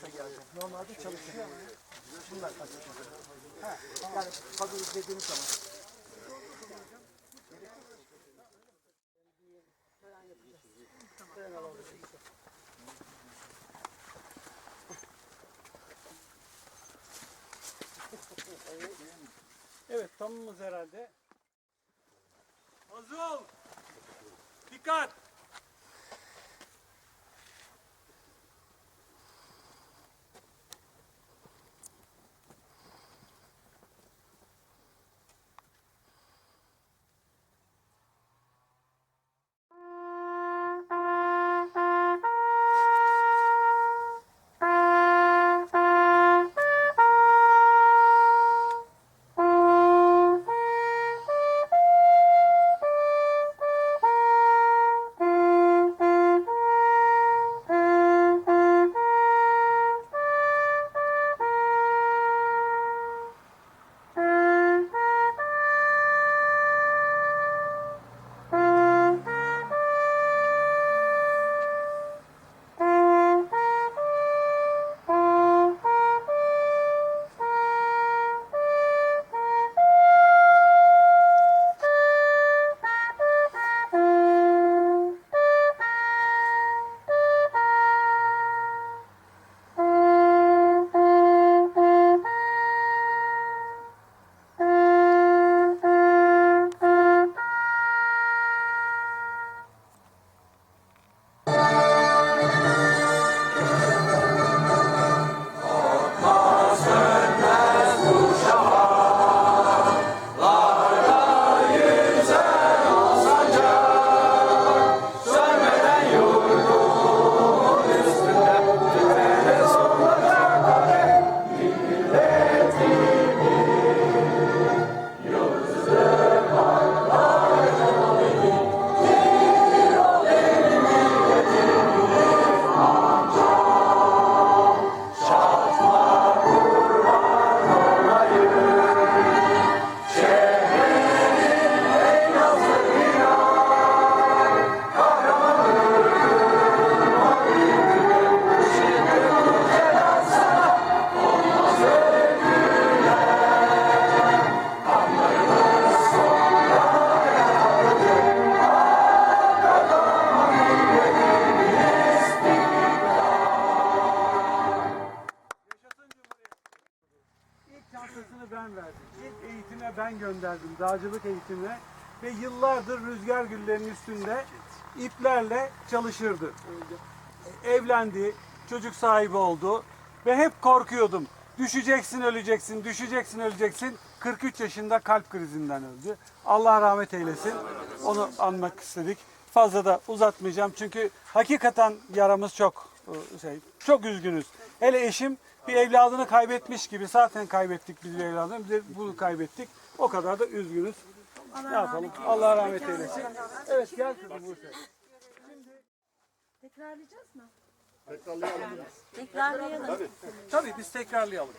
Çalışmazsa geleceğim. Normalde çalışıyor. Bunlar. Ha, yani fazla izlediğiniz zaman. Dağcılık eğitimine. Ve yıllardır rüzgar güllerinin üstünde iplerle çalışırdı. Evlendi, çocuk sahibi oldu. Ve hep korkuyordum. Düşeceksin, öleceksin, düşeceksin, öleceksin. 43 yaşında kalp krizinden öldü. Allah rahmet eylesin. Onu anmak istedik. Fazla da uzatmayacağım çünkü hakikaten yaramız çok e, şey. Çok üzgünüz. Hele eşim bir evladını kaybetmiş gibi zaten kaybettik biz bir evladını. Bir bunu kaybettik. O kadar da üzgünüz. ne yapalım? Allah rahmet eylesin. Evet gel kızım Buse. Tekrarlayacağız mı? Tabii biz tekrarlayalım.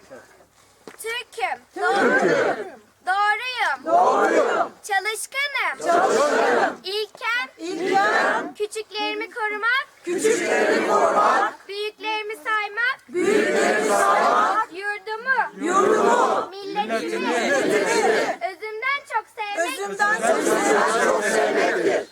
Türk'üm. Doğruyum. Doğruyum. Doğruyum. Çalışkanım. Çalışkanım. İlkem. İlkem. Küçüklerimi korumak. Küçüklerimi korumak. Büyüklerimi saymak. Büyüklerimi saymak. Yurdumu. Yurdumu. Milletimi. Milletimi. Özümden çok sevmek. Özümden çok sevmek. Ülküm.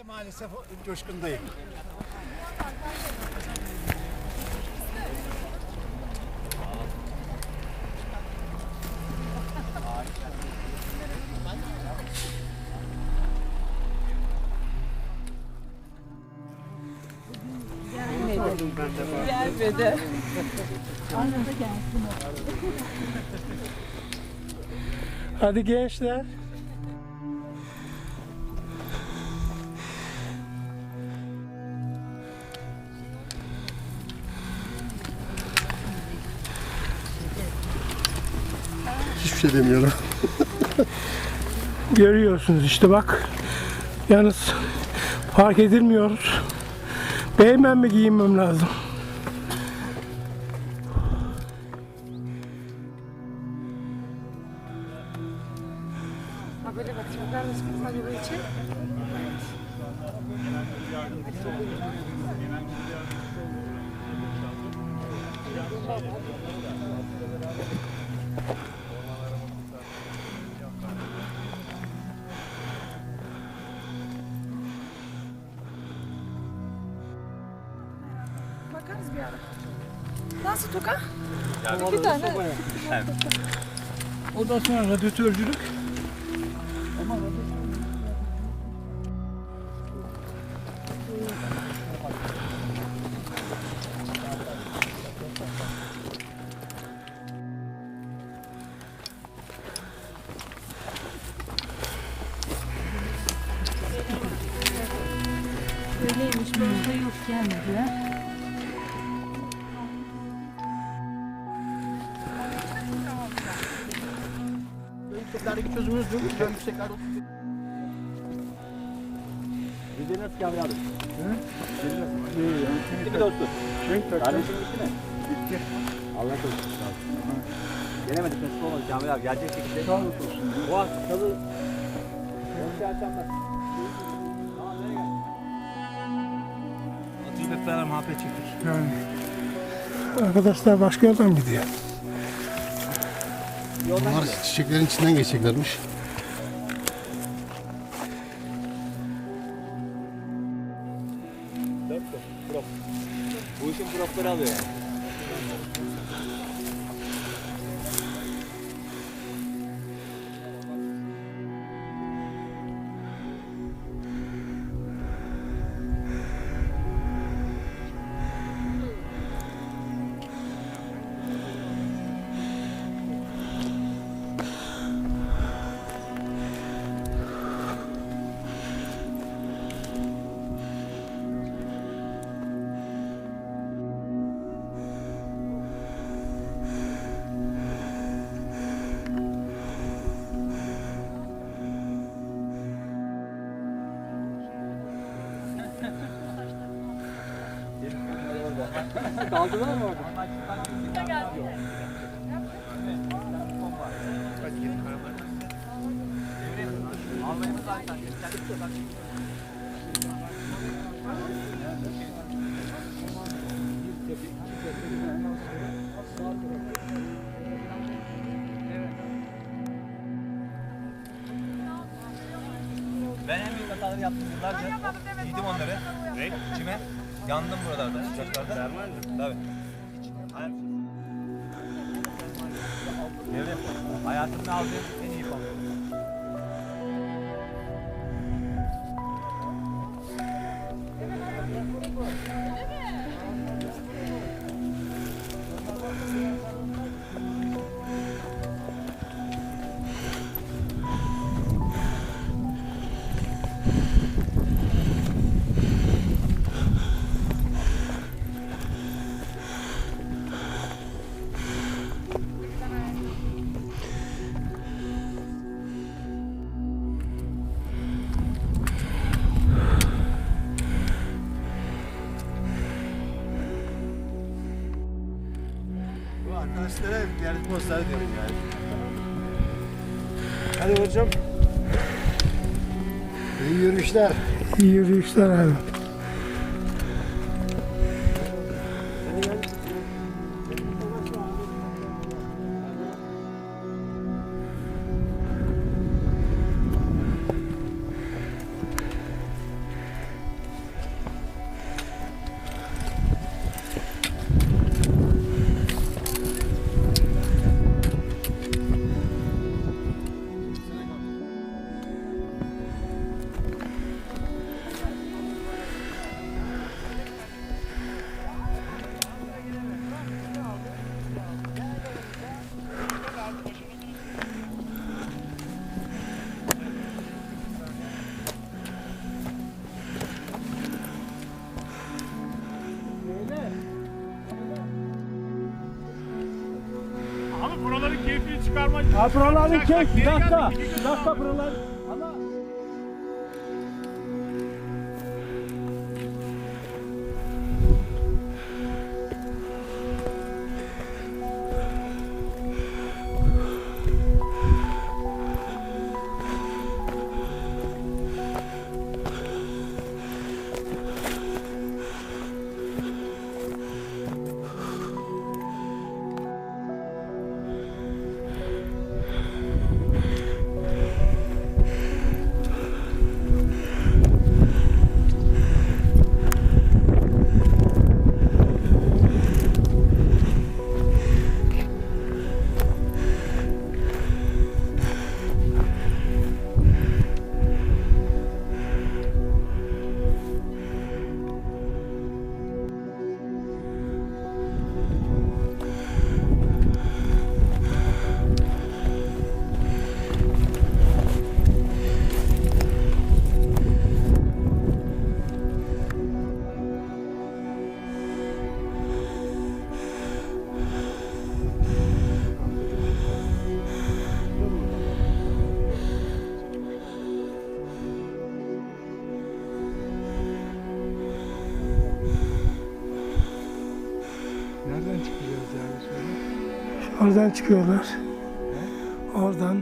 De maalesef coşkundayım. Hadi gençler. Şey demiyorum. Görüyorsunuz işte bak. Yalnız fark edilmiyoruz. Beğenmem mi giyinmem lazım? Nasıl Toka? Ondan sonra radyatörcülük. Öyleymiş, burada yok gelmediler. Yükseklerdeki çözümünüz yok. Ben yükseklerde Bizi nasıl Kamil abi? Hı? Gitti mi dostum? Kardeşim gitti mi? Gitti. Allah korusun. Gelemedik nasıl olmadı Kamil abi. Gelecek şekilde. Sağ olsun. Bu hafta salı. Yoksa akşamlar. Hep beraber muhabbet çektik. Yani. Arkadaşlar başka yoldan gidiyor. Bunlar çiçeklerin içinden geçeceklermiş. Bu işin profları alıyor yani. Kaldılar mı orada? Ben en büyük hataları yaptım yıllarca. Giydim onları. Kime? Yandım buralarda, uçaklarda. Tabii. Hayır. Hayatımda aldığım postları diyorum yani. Hadi hocam. İyi yürüyüşler. İyi yürüyüşler. Abi için. Ha buraların keyfi. Bir dakika. Bir dakika buralar. Oradan çıkıyorlar. Oradan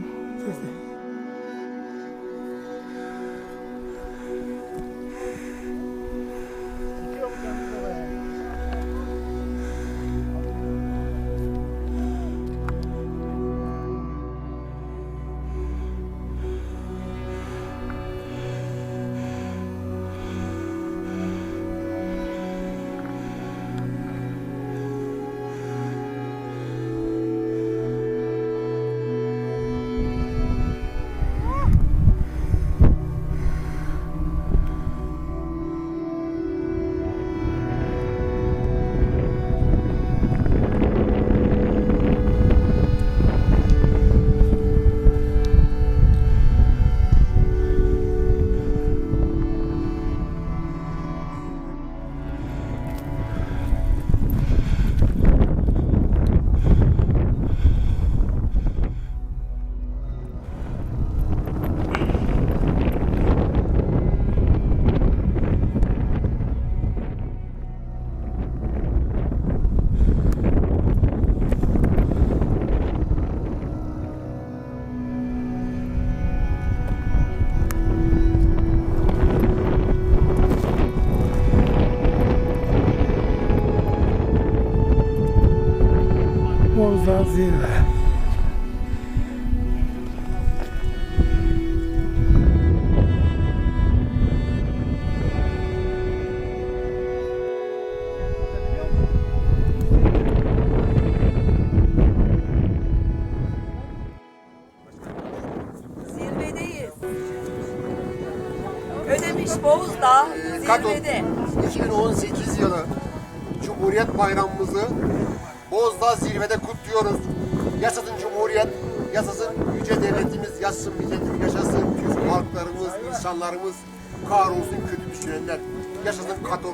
daha zirve. Bozdağ zirvede. 2018 yılı Cumhuriyet Bayramımızı Bozdağ zirvede kutluyoruz. Yaşasın Cumhuriyet, yaşasın yüce devletimiz, yaşasın milletimiz, yaşasın Türk halklarımız, insanlarımız, kahrolsun kötü düşünenler. Yaşasın Kato,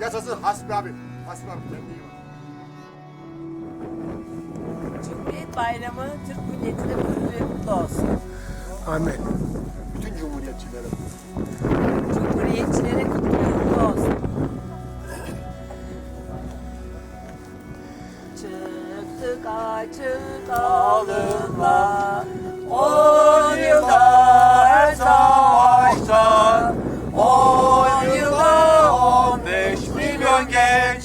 yaşasın Hasbi abi. Hasbi abi kendine iyi bak. Cumhuriyet Bayramı Türk milletine kutlu ve mutlu olsun. Amin. Bütün cumhuriyetçilere. Cumhuriyetçilere kutlu olsun. Açık alınma. On yılda her savaşta. On yılda on beş milyon genç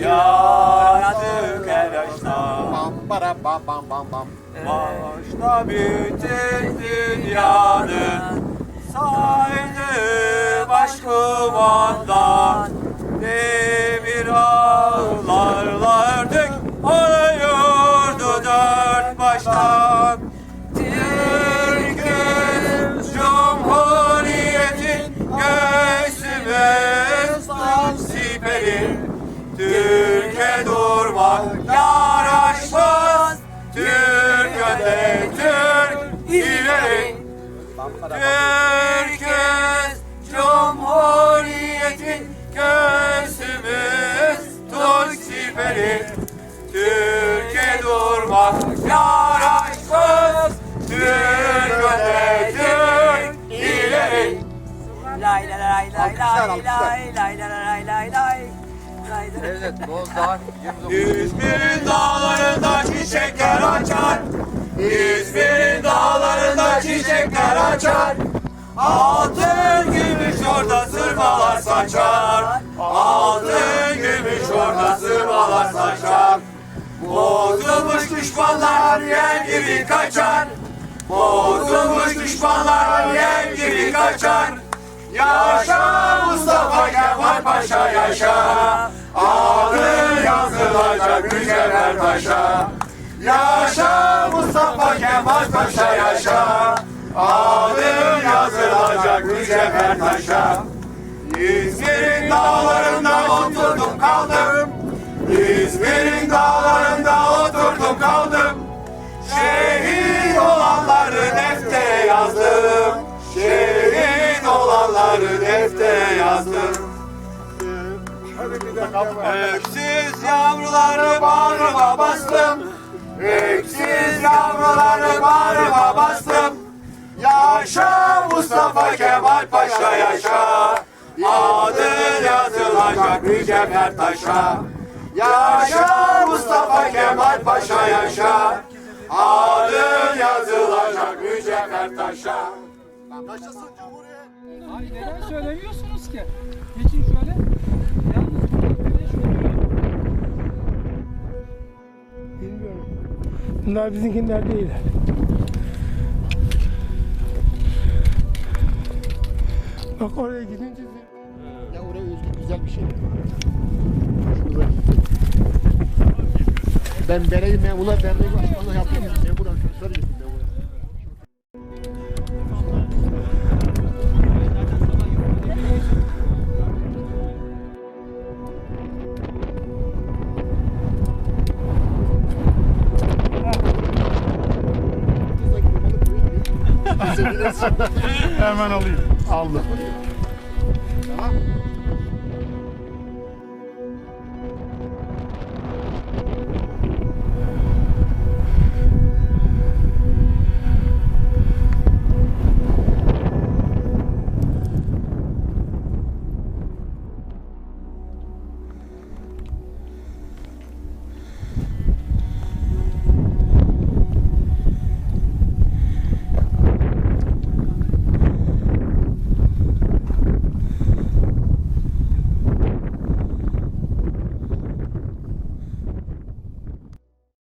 Yaratık her yaşta. Başta bütün dünyanın Saydı başkumandan Demir ağlarla siperi Türkiye durmak yaraşmaz. Türk önde Türk ileri. Türk'üz Cumhuriyetin Evet, Bozdağ İzmir'in dağlarında çiçekler açar. İzmir'in dağlarında çiçekler açar. Altın gümüş orada sırmalar saçar. Altın gümüş orada sırmalar saçar. Bozulmuş düşmanlar yer gibi kaçar. Bozulmuş düşmanlar yer gibi kaçar. Yaşa Mustafa Kemal Paşa yaşa Adı yazılacak mücevher taşa. Yaşa Mustafa Kemal Paşa yaşa. Adı yazılacak mücevher taşa. İzmir'in dağlarında oturdum kaldım. İzmir'in dağlarında oturdum kaldım. Şehit olanları deftere yazdım. Şehit olanları deftere yazdım Öksüz yavruları bağrıma bastım. Öksüz yavruları bağrıma bastım. Yaşa Mustafa Kemal Paşa yaşa. Adı yazılacak mücevher taşa. Yaşa Mustafa Kemal Paşa yaşa. Adı yazılacak mücevher taşa. Yaşasın Cumhuriyet. Ay neden söylemiyorsunuz ki? Bunlar bizimkiler değil. Bak oraya gidince... Ya oraya özgü güzel bir şey. Ben bereyim ya. Ulan bereyim. Allah yapayım. Ne buradan? Sarıyım. Hemen alayım. Aldım.